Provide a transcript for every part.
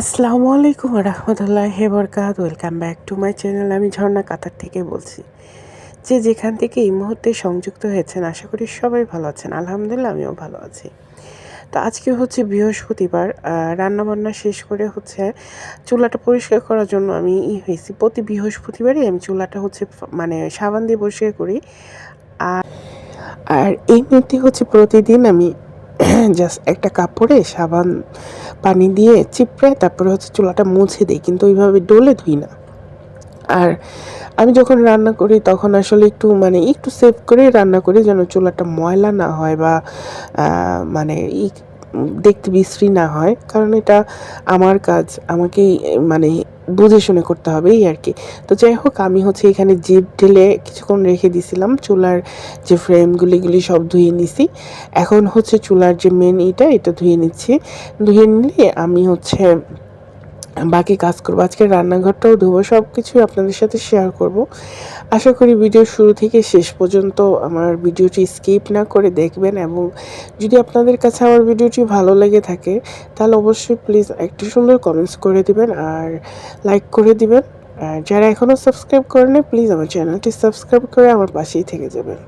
আসসালামু আলাইকুম রহমতুল্লাহ বরকাত welcome back to my channel. আমি ঝর্ণা, কাতার থেকে বলছি যে যেখান থেকে এই মুহূর্তে সংযুক্ত হয়েছেন, আশা করি সবাই ভালো আছেন। আলহামদুলিল্লাহ, আমিও ভালো আছি। তো আজকে হচ্ছে বৃহস্পতিবার রান্নাবান্না শেষ করে হচ্ছে চুলাটা পরিষ্কার করার জন্য আমি ই হয়েছি। প্রতি বৃহস্পতিবারই আমি চুলাটা হচ্ছে মানে সাবান দিয়ে পরিষ্কার করি। আর আর এই মধ্যে হচ্ছে প্রতিদিন আমি জাস্ট একটা কাপড়ে সাবান, পানি দিয়ে চিপড়ে তারপরে হচ্ছে চুলাটা মুছে দিই, কিন্তু ওইভাবে ডলে ধুই না। আর আমি যখন রান্না করি তখন আসলে একটু মানে একটু সেভ করে রান্না করি যেন চুলাটা ময়লা না হয় বা মানে দেখতে বিশ্রী না হয়। কারণ এটা আমার কাজ, আমাকেই মানে বুঝে শুনে করতে হবে, এই আর কি। তো যাই হোক, আমি হচ্ছে এখানে জিপ ঢেলে কিছুক্ষণ রেখে দিছিলাম, চুলার যে ফ্রেমগুলিগুলি সব ধুয়ে নিছি। এখন হচ্ছে চুলার যে মেন এটা এটা ধুয়ে নিচ্ছি। ধুয়ে নিলে আমি হচ্ছে বাকি কাজ করব। আজকে রান্নাঘরটাও ধোবো সব কিছুই আপনাদের সাথে শেয়ার করব। আশা করি ভিডিও শুরু থেকে শেষ পর্যন্ত আমার ভিডিওটি স্কিপ না করে দেখবেন এবং যদি আপনাদের কাছে আমার ভিডিওটি ভালো লেগে থাকে, তাহলে অবশ্যই প্লিজ একটি সুন্দর কমেন্টস করে দিবেন আর লাইক করে দিবেন। আর যারা এখনও সাবস্ক্রাইব করেন প্লিজ আমার চ্যানেলটি সাবস্ক্রাইব করে আমার পাশেই থেকে যাবেন।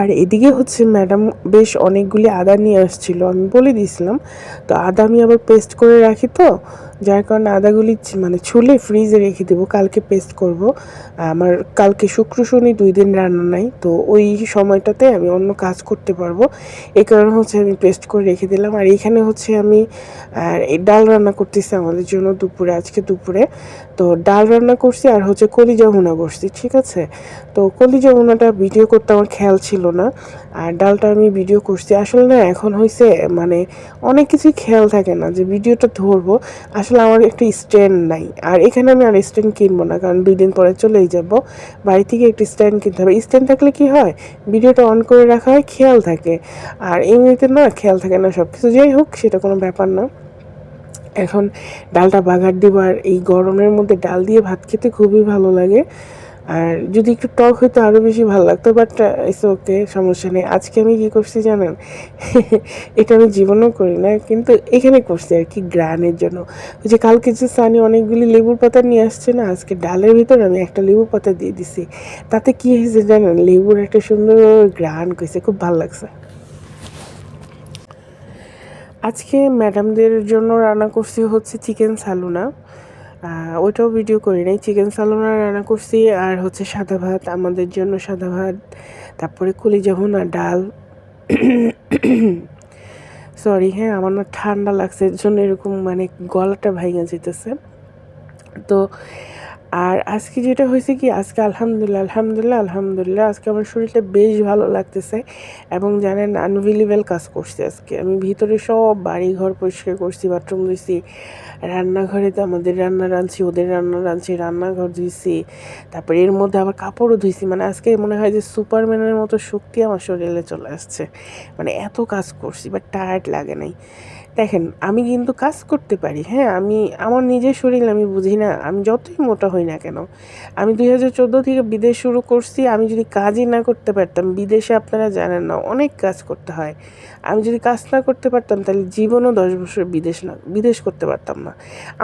আর এদিকে হচ্ছে ম্যাডাম বেশ অনেকগুলি আদা নিয়ে আসছিল, আমি বলে দিয়েছিলাম। তো আদা আমি আবার পেস্ট করে রাখি তো যার কারণে আদাগুলি মানে ছুলে ফ্রিজে রেখে দেবো, কালকে পেস্ট করব। আমার কালকে শুক্র শনি দুই দিন রান্না নাই, তো ওই সময়টাতে আমি অন্য কাজ করতে পারব। এই কারণে হচ্ছে আমি পেস্ট করে রেখে দিলাম। আর এখানে হচ্ছে আমি ডাল রান্না করতেছি আমাদের জন্য দুপুরে, আজকে দুপুরে। তো ডাল রান্না করছি আর হচ্ছে কলিজা ভুনা করছি, ঠিক আছে? তো কলিজা ভুনাটা ভিডিও করতে আমার খেয়াল ছিল না, আর ডালটা আমি ভিডিও করছি। আসলে না, এখন হয়েছে মানে অনেক কিছুই খেয়াল থাকে না যে ভিডিওটা ধরবো। আসলে আমার একটু স্ট্যান্ড নাই। আর এখানে আমি আর স্ট্যান্ড কিনবো না, কারণ দুই দিন পরে চলেই যাব। বাড়ি থেকে একটু স্ট্যান্ড কিনতে হবে। স্ট্যান্ড থাকলে কি হয়? ভিডিওটা অন করে রাখা হয়, খেয়াল থাকে। আর এমনিতে না, খেয়াল থাকে না সব কিছু যাই হোক, সেটা কোনো ব্যাপার না। এখন ডালটা বাগার দিবার এই গরমের মধ্যে ডাল দিয়ে ভাত খেতে খুবই ভালো লাগে। আর যদি একটু টক হইতো আরও বেশি ভালো লাগতো বাট ইটস ওকে সমস্যা নেই। আজকে আমি কী করছি জানেন? এটা আমি জীবনেও করি না, কিন্তু এখানে করছি আর কি, গ্রানের জন্য। ওই যে কালকে যে সানি অনেকগুলি লেবুর পাতা নিয়ে আসছে না, আজকে ডালের ভিতর আমি একটা লেবুর পাতা দিয়ে দিছি। তাতে কী হয়েছে জানেন? লেবুর একটা সুন্দর গ্রান কইছে, খুব ভালো লাগছে। আজকে ম্যাডামদের জন্য রান্না করছি হচ্ছে চিকেন সালুনা। ওইটাও ভিডিও করি নাই। চিকেন সালোনা রান্না করছি আর হচ্ছে সাদা ভাত, আমাদের জন্য সাদা ভাত, তারপরে কলিজা আর ডাল। সরি হ্যাঁ আমার না ঠান্ডা লাগছে, এর জন্য এরকম মানে গলাটা ভাইঙা যেতেছে তো আর আজকে যেটা হয়েছে কি, আজকে আলহামদুলিল্লাহ আলহামদুলিল্লাহ আলহামদুলিল্লাহ, আজকে আমার শরীরটা বেশ ভালো লাগতেছে এবং জানেন আনভিলেবেল কাজ করছি আজকে। আমি ভিতরে সব বাড়ি ঘর পরিষ্কার করছি, বাথরুম ধুইছি, রান্নাঘরে তো আমাদের রান্না রাঁধছি, ওদের রান্না রাঁধছি, রান্নাঘর ধুইছি, তারপরে এর মধ্যে আবার কাপড়ও ধুইছি। মানে আজকে মনে হয় যে সুপারম্যানের মতো শক্তি আমার শরীরে চলে আসছে। মানে এত কাজ করছি বাট টায়ার্ড লাগে নাই। দেখেন, আমি কিন্তু কাজ করতে পারি হ্যাঁ? আমি, আমার নিজের শরীর আমি বুঝি না, আমি যতই মোটা হই না কেন। আমি দুই হাজার চোদ্দ থেকে বিদেশ শুরু করছি, আমি যদি কাজই না করতে পারতাম, বিদেশে আপনারা জানেন না, অনেক কাজ করতে হয়। আমি যদি কাজ না করতে পারতাম, তাহলে জীবনও দশ বছর বিদেশ না, বিদেশ করতে পারতাম না।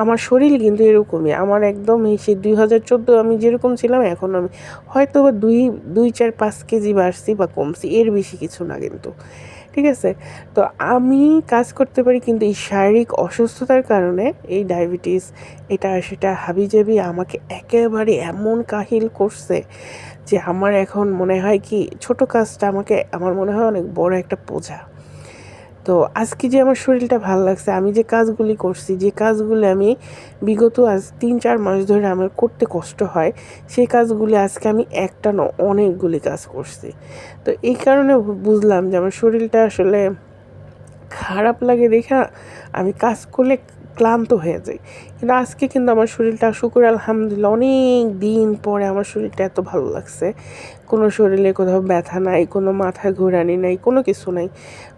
আমার শরীর কিন্তু এরকমই, আমার একদম এই সেই দুই হাজার চোদ্দ আমি যেরকম ছিলাম, এখন আমি হয়তো বা দুই দুই চার পাঁচ কেজি বাড়ছি বা কমছি, এর বেশি কিছু না কিন্তু। ঠিক আছে? তো আমি কাজ করতে পারি কিন্তু এই শারীরিক অসুস্থতার কারণে এই ডায়াবেটিস, এটা, সেটা, হাবিজাবি আমাকে একেবারে এমন কাহিল করছে যে আমার এখন মনে হয় কি ছোট কাজটা আমাকে, আমার মনে হয় অনেক বড় একটা বোঝা। তো আজকে যে আমার শরীরটা ভালো লাগছে, আমি যে কাজগুলি করছি, যে কাজগুলি আমি বিগত আজ তিন চার মাস ধরে আমার করতে কষ্ট হয়, সেই কাজগুলি আজকে আমি একটা ন অনেকগুলি কাজ করছি। তো এই কারণে বুঝলাম যে আমার শরীরটা আসলে খারাপ লাগে দেখা আমি কাজ করলে ক্লান্ত হয়ে যাই। কিন্তু আজকে কিন্তু আমার শরীরটা, শুকুর আলহামদুলিল্লাহ, অনেক দিন পরে আমার শরীরটা এত ভালো লাগছে। কোনো শরীরে কোথাও ব্যথা নাই, কোনো মাথায় ঘোরানি নাই, কোনো কিছু নাই।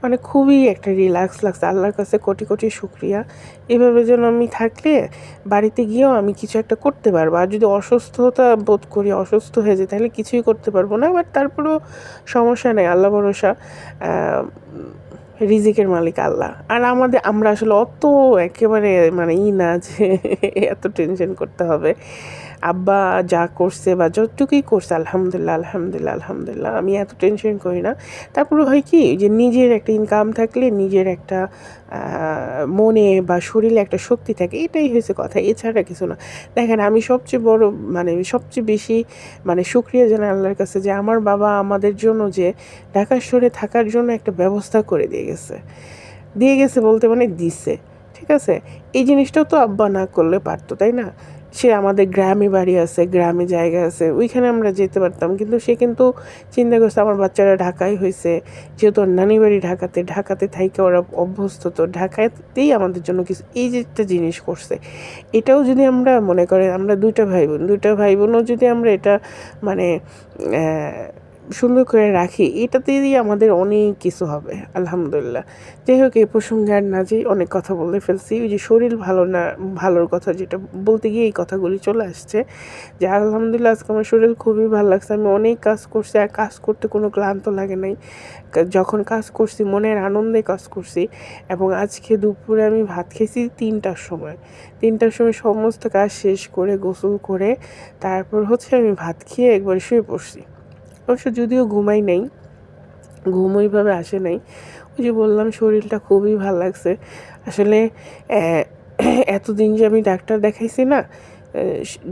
মানে খুবই একটা রিল্যাক্স লাগছে, আল্লাহর কাছে কোটি কোটি শুক্রিয়া। এভাবে যেন আমি থাকলে বাড়িতে গিয়েও আমি কিছু একটা করতে পারব। আর যদি অসুস্থতা বোধ করি, অসুস্থ হয়ে যায় তাহলে কিছুই করতে পারব না। বাট তারপরেও সমস্যা নেই, আল্লাহ ভরসা রিজিকের মালিক আল্লাহ। আর আমাদের, আমরা আসলে অত একেবারে মানে ই না যে এত টেনশন করতে হবে। আব্বা যা করছে বা যতটুকুই করছে, আলহামদুলিল্লাহ আলহামদুলিল্লাহ আলহামদুলিল্লাহ, আমি এত টেনশন করি না। তারপরে হয় কি যে নিজের একটা ইনকাম থাকলে নিজের একটা মনে বা শরীরে একটা শক্তি থাকে, এটাই হয়েছে কথা, এছাড়া কিছু না। দেখেন, আমি সবচেয়ে বড় মানে সবচেয়ে বেশি মানে সুক্রিয়া জানাই আল্লাহর কাছে যে আমার বাবা আমাদের জন্য যে ঢাকা শহরে থাকার জন্য একটা ব্যবস্থা করে দিয়ে গেছে। দিয়ে গেছে বলতে মানে দিছে, ঠিক আছে? এই জিনিসটাও তো আব্বা না করলে পারতো, তাই না? সে আমাদের গ্রামে বাড়ি আছে, গ্রামে জায়গা আছে, ওইখানে আমরা যেতে পারতাম। কিন্তু সে কিন্তু চিন্তা করছে আমার বাচ্চারা ঢাকায় হয়েছে, যেহেতু নানি বাড়ি ঢাকাতে ঢাকাতে থাইকে ওরা অভ্যস্ত, তো ঢাকাতেই আমাদের জন্য কিছু, এই যে একটা জিনিস করছে। এটাও যদি আমরা মনে করেন, আমরা দুইটা ভাই বোন, দুইটা ভাই বোনও যদি আমরা এটা মানে সুন্দর করে রাখি, এটাতেই আমাদের অনেক কিছু হবে, আলহামদুলিল্লাহ। যাই হোক, এই প্রসঙ্গে আর না যেই অনেক কথা বলে ফেলছি, ওই যে শরীর ভালো না, ভালোর কথা যেটা বলতে গিয়ে এই কথাগুলি চলে আসছে, যে আলহামদুলিল্লাহ আজকে আমার শরীর খুবই ভালো লাগছে, আমি অনেক কাজ করছি, আর কাজ করতে কোনো ক্লান্ত লাগে নাই। যখন কাজ করছি, মনের আনন্দে কাজ করছি, এবং আজকে দুপুরে আমি ভাত খেয়েছি তিনটার সময়। তিনটার সময় সমস্ত কাজ শেষ করে গোসল করে, তারপর হচ্ছে আমি ভাত খেয়ে একবার শুয়ে পড়ছি। অবশ্য যদিও ঘুমাই নাই, ঘুম ওইভাবে আসে নাই। ওই যে বললাম, শরীরটা খুবই ভালো লাগছে। আসলে এতদিন যে আমি ডাক্তার দেখাইছি না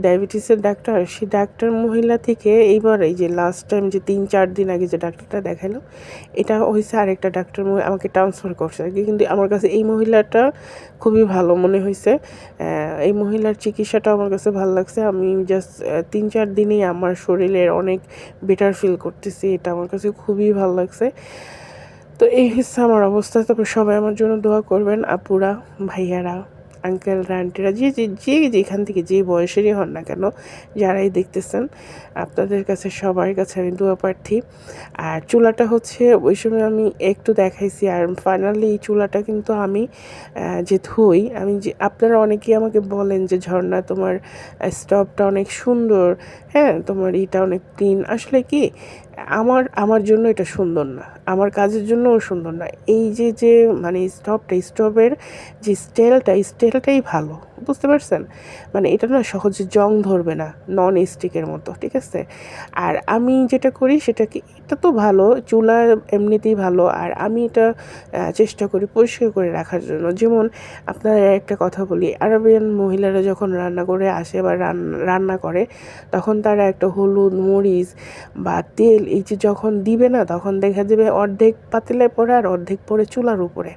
ডায়াবেটিসের ডাক্তার সেই ডাক্তার মহিলা থেকে এইবার এই যে লাস্ট টাইম যে তিন চার দিন আগে যে ডাক্তারটা দেখাল, এটা হয়েছে আরেকটা ডাক্তার আমাকে ট্রান্সফার করছে আর কিন্তু আমার কাছে এই মহিলাটা খুবই ভালো মনে হয়েছে এই মহিলার চিকিৎসাটা আমার কাছে ভালো লাগছে। আমি জাস্ট তিন চার দিনেই আমার শরীরের অনেক বেটার ফিল করতেছি, এটা আমার কাছে খুবই ভালো লাগছে। তো এই হচ্ছে আমার অবস্থা। তবে সবাই আমার জন্য দোয়া করবেন, আপুরা, ভাইয়ারা। আঙ্কেলরা আন্টিরা যে যে যে যেখান থেকে যে বয়সেরই হন না কেন, যারাই দেখতেছেন, আপনাদের কাছে, সবার কাছে আমি দোয়া প্রার্থী। আর চুলাটা হচ্ছে, ওই সময় আমি একটু দেখাইছি, আর ফাইনালি এই চুলাটা কিন্তু আমি যে ধুই, আমি যে, আপনারা অনেকেই আমাকে বলেন যে, ঝর্ণা, তোমার স্টভটা অনেক সুন্দর হ্যাঁ তোমার এটা অনেক ক্লিন আসলে কি, আমার আমার জন্য এটা সুন্দর না। আমার কাজের জন্যও সুন্দর না এই যে যে মানে স্টোভটা স্টোভের যে স্টেলটা স্টেলটাই ভালো। বুঝতে পারছেন? মানে এটা না সহজে জং ধরবে না নন স্টিকের মতো, ঠিক আছে? আর আমি যেটা করি সেটা কি, এটা তো ভালো, চুলা এমনিতেই ভালো, আর আমি এটা চেষ্টা করি পরিষ্কার করে রাখার জন্য। যেমন আপনার একটা কথা বলি, আরবিয়ান মহিলারা যখন রান্না করে আসে বা রান্না করে, তখন তারা একটা হলুদ মরিচ বা তেল, এই যে যখন দিবে না, তখন দেখা যাবে অর্ধেক পাতিলে পড়ে আর অর্ধেক পড়ে চুলার উপরে।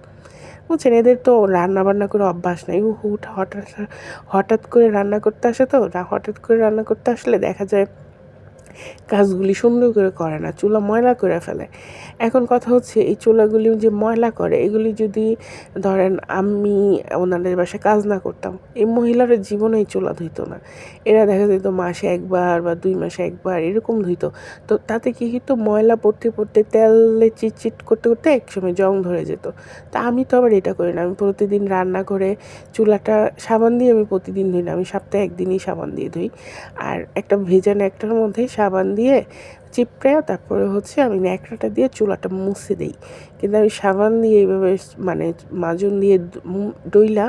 বুঝছেন ছেলেদের তো রান্না বান্না করে অভ্যাস নেই। ও হুট হঠাৎ হঠাৎ করে রান্না করতে আসে তো? হঠাৎ করে রান্না করতে আসলে দেখা যায় কাজগুলি সুন্দর করে করে না, চুলা ময়লা করে ফেলে। এখন কথা হচ্ছে, এই চুলাগুলি যে ময়লা করে, এগুলি যদি ধরেন আমি ওনাদের বাসায় কাজ না করতাম, এই মহিলারা জীবনে এই চুলা ধুইতো না। এরা দেখা যেত মাসে একবার বা দুই মাসে একবার এরকম ধুইতো। তো তাতে কি হতো ময়লা পড়তে পড়তে, তেলে চিটচিট করতে করতে একসময় জং ধরে যেত। তা আমি তো আবার এটা করি না, আমি প্রতিদিন রান্না করে চুলাটা সাবান দিয়ে আমি প্রতিদিন ধুই না, আমি সপ্তাহে একদিনই সাবান দিয়ে ধুই। আর একটা ভেজা ন্যাকটার মধ্যে সাবান দিয়ে চিপড়ে তারপরে হচ্ছে আমি ন্যাকড়াটা দিয়ে চুলাটা মুছে দিই। কিন্তু আমি সাবান দিয়ে এইভাবে মানে মাজুন দিয়ে ডইলা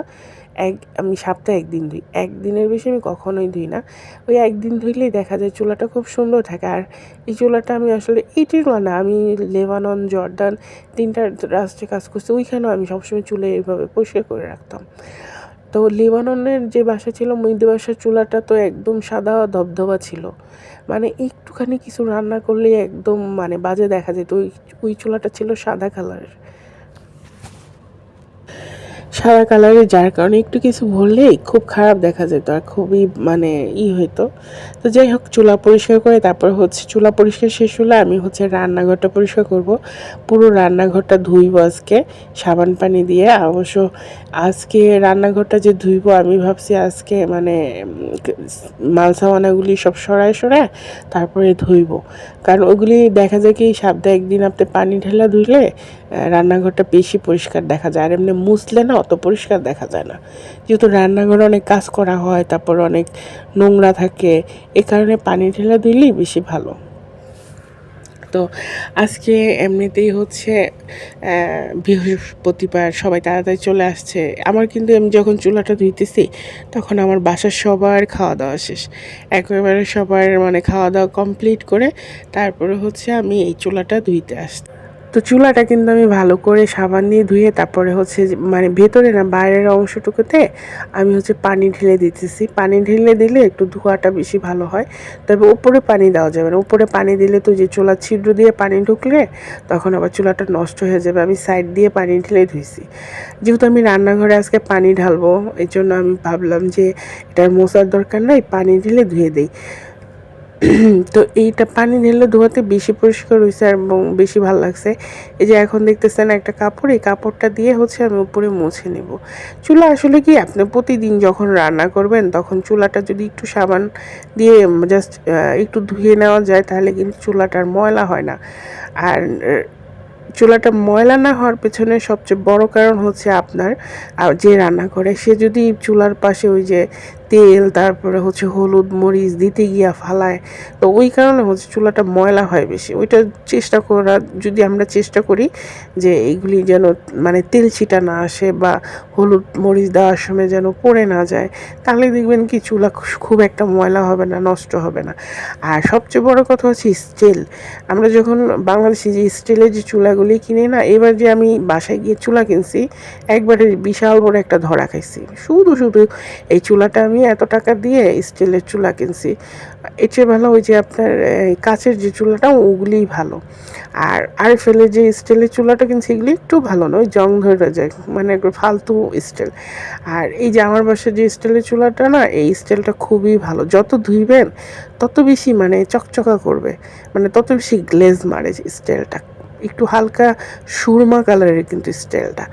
এক, আমি সপ্তাহে একদিন ধুই। একদিনের বেশি আমি কখনোই ধুই না। ওই একদিন ধুইলেই দেখা যায় চুলাটা খুব সুন্দর থাকে। আর এই চুলাটা আমি আসলে চুলা না আমি লেবানন, জর্দান তিনটা রাষ্ট্রে কাজ করছি, ওইখানেও আমি সবসময় চুলে এইভাবে পরিষ্কার করে রাখতাম। তো লেবাননের যে বাসা ছিল মৃদু বাসার চুলাটা তো একদম সাদা ধবধবা ছিল। মানে একটুখানি কিছু রান্না করলে একদম মানে বাজে দেখা যেত। ওই ওই চুলাটা ছিল সাদা কালারের সাদা কালারের, যার কারণে একটু কিছু বললেই খুব খারাপ দেখা যেত আর খুবই মানে ই হইতো। তো যাই হোক, চুলা পরিষ্কার করে তারপর হচ্ছে চুলা পরিষ্কার শেষ হলে আমি হচ্ছে রান্নাঘরটা পরিষ্কার করব। পুরো রান্নাঘরটা ধুইব আজকে, সাবান পানি দিয়ে। অবশ্য আজকে রান্নাঘরটা যে ধুইব, আমি ভাবছি আজকে মানে মাল সামানাগুলি সব সরায় সরায় তারপরে ধুইব। কারণ ওগুলি দেখা যায় কি সপ্তাহে একদিন আপনি পানি ঢেলা ধুইলে রান্নাঘরটা বেশি পরিষ্কার দেখা যায়। আর এমনি মুছলে না অত পরিষ্কার দেখা যায় না। যেহেতু রান্নাঘরে অনেক কাজ করা হয়, তারপর অনেক নোংরা থাকে, এ কারণে পানি ঢেলা ধুইলেই বেশি ভালো। তো আজকে এমনিতেই হচ্ছে বৃহস্পতিবার, সবাই তাড়াতাড়ি চলে আসছে। আমার কিন্তু আমি যখন চুলাটা ধুইতেছি, তখন আমার বাসার সবার খাওয়া দাওয়া শেষ। একেবারে সবার মানে খাওয়া দাওয়া কমপ্লিট করে, তারপরে হচ্ছে আমি এই চুলাটা ধুইতে আসছি। তো চুলাটা কিন্তু আমি ভালো করে সাবান দিয়ে ধুয়ে তারপরে হচ্ছে মানে ভেতরে না বাইরের অংশটুকুতে আমি হচ্ছে পানি ঢেলে দিতেছি। পানি ঢেলে দিলে একটু ধোয়াটা বেশি ভালো হয়। তবে উপরে পানি দেওয়া যাবে না। উপরে পানি দিলে তো যে চুলা ছিদ্র দিয়ে পানি ঢুকলে তখন আবার চুলাটা নষ্ট হয়ে যাবে। আমি সাইড দিয়ে পানি ঢেলে ধুইছি। যেহেতু আমি রান্নাঘরে আজকে পানি ঢালবো এই জন্য আমি ভাবলাম যে এটার মোছার দরকার নাই, পানি ঢেলে ধুয়ে দিই। তো এইটা পানি ঢেলে ধোয়াতে বেশি পরিষ্কার হয়েছে এবং বেশি ভালো লাগছে। এই যে এখন দেখতেছেন একটা কাপড়, এই কাপড়টা দিয়ে হচ্ছে আমি উপরে মুছে নেব। চুলা আসলে কি আপনি প্রতিদিন যখন রান্না করবেন, তখন চুলাটা যদি একটু সাবান দিয়ে জাস্ট একটু ধুয়ে নেওয়া যায়, তাহলে কিন্তু চুলাটার ময়লা হয় না। আর চুলাটা ময়লা না হওয়ার পেছনে সবচেয়ে বড় কারণ হচ্ছে আপনার যে রান্না করে, সে যদি চুলার পাশে ওই যে তেল, তারপরে হচ্ছে হলুদ মরিচ দিতে গিয়া ফালায়। তো ওই কারণে হচ্ছে চুলাটা ময়লা হয় বেশি। ওইটা চেষ্টা করা, যদি আমরা চেষ্টা করি যে এইগুলি যেন মানে তেল ছিটা না আসে বা হলুদ মরিচ দেওয়ার সময় যেন পড়ে না যায়, তাহলে দেখবেন কি চুলা খুব একটা ময়লা হবে না, নষ্ট হবে না। আর সবচেয়ে বড় কথা হচ্ছে স্টিল। আমরা যখন বাংলাদেশে যে স্টিলের যে চুলাগুলি কিনি না, এবার যে আমি বাসায় গিয়ে চুলা কিনছি, একবারে বিশাল বড় একটা ধরা খাইছি। শুধু শুধু এই চুলাটা আমি এত টাকা দিয়ে স্টিলের চুলা কিনছি। এর চেয়ে ভালো ওই যে আপনার কাচের যে চুলাটা, ওগুলিই ভালো। আর আর ফেলে যে স্টিলের চুলাটা কিনছি, এগুলি একটু ভালো নয়, জং ধরে যায় মানে ফালতু স্টিল। আর এই যে আমার বাসার যে স্টিলের চুলাটা না, এই স্টিলটা খুবই ভালো। যত ধুইবেন, তত বেশি মানে চকচকা করবে মানে তত বেশি গ্লেজ মারে স্টিলটা। একটু হালকা সুরমা কালারের কিন্তু স্টাইলটা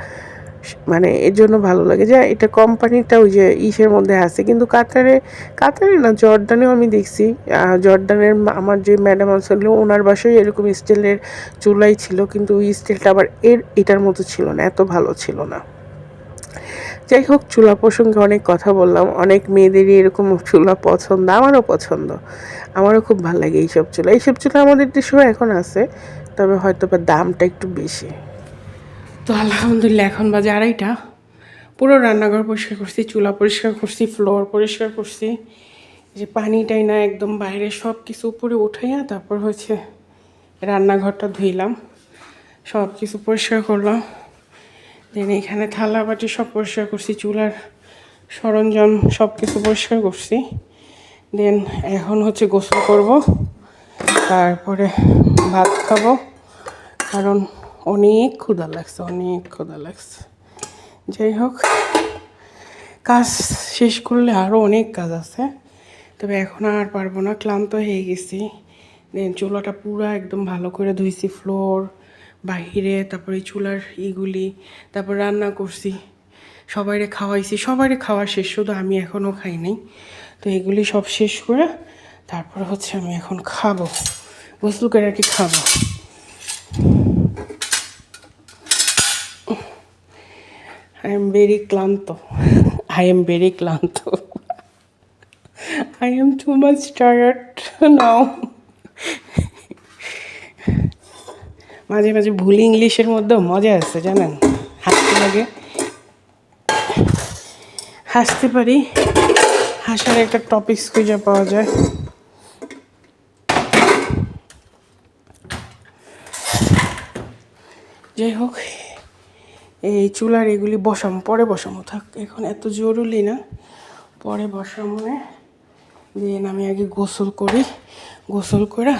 মানে এর জন্য ভালো লাগে যে এটা কোম্পানিটা ওই যে ইসের মধ্যে আছে। কিন্তু কাতারে কাতারে না জর্ডানেও আমি দেখছি। আহ, জর্ডানের আমার যে ম্যাডাম আসলে ওনার বাসায় এরকম স্টিলের চুলাই ছিল কিন্তু ওই স্টিলটা আবার এর এটার মতো ছিল না এত ভালো ছিল না। যাই হোক চুলা প্রসঙ্গে অনেক কথা বললাম। অনেক মেয়েদেরই এরকম চুলা পছন্দ আমারও পছন্দ। আমারও খুব ভালো লাগে এইসব চুলা। এইসব চুলা আমাদের দেশেও এখন আছে তবে হয়তো বা দামটা একটু বেশি। তো আলহামদুলিল্লাহ, এখন বাজে আড়াইটা। পুরো রান্নাঘর পরিষ্কার করছি, চুলা পরিষ্কার করছি ফ্লোর পরিষ্কার করছি। যে পানিটাই না একদম বাইরে সব কিছু উপরে উঠাইয়া তারপর হচ্ছে রান্নাঘরটা ধুইলাম। সব কিছু পরিষ্কার করলাম। দেন এখানে থালা বাটি সব পরিষ্কার করছি, চুলার সরঞ্জাম সব কিছু পরিষ্কার করছি। দেন এখন হচ্ছে গোসল করব, তারপরে ভাত খাব। কারণ অনেক ক্ষুধা লাগছে, অনেক ক্ষুধা লাগছে। যাই হোক, কাজ শেষ করলে আরও অনেক কাজ আছে। তবে এখন আর পারব না, ক্লান্ত হয়ে গেছি। দেন চুলাটা পুরো একদম ভালো করে ধুইছি ফ্লোর বাহিরে, তারপরে চুলার ইগুলি, তারপর রান্না করছি। সবাইরে খাওয়াইছি, সবাইরে খাওয়া শেষ, শুধু আমি এখনও খাই নাই। তো এগুলি সব শেষ করে তারপর হচ্ছে আমি এখন খাব। গোসল করে আর কি খাব। আই এম ভেরি ক্লান্ত। আই এম ভেরি ক্লান্ত। I am too much tired now মাঝে মাঝে ভুল ইংলিশের মধ্যেও মজা আছে, জানেন? হাসতে লাগে। হাসতে পারি। হাসার একটা টপিক খুঁজে পাওয়া যায়। যাই হোক এই চুলার এগুলি বসাম, পরে বসামো, থাক, এখন এত জরুরি না। পরে বসামো দিয়ে আমি আগে গোসল করি, গোসল করা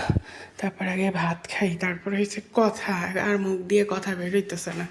তারপর আগে ভাত খাই, তারপরে হচ্ছে কথা, আর মুখ দিয়ে কথা বেরোইতেছে না।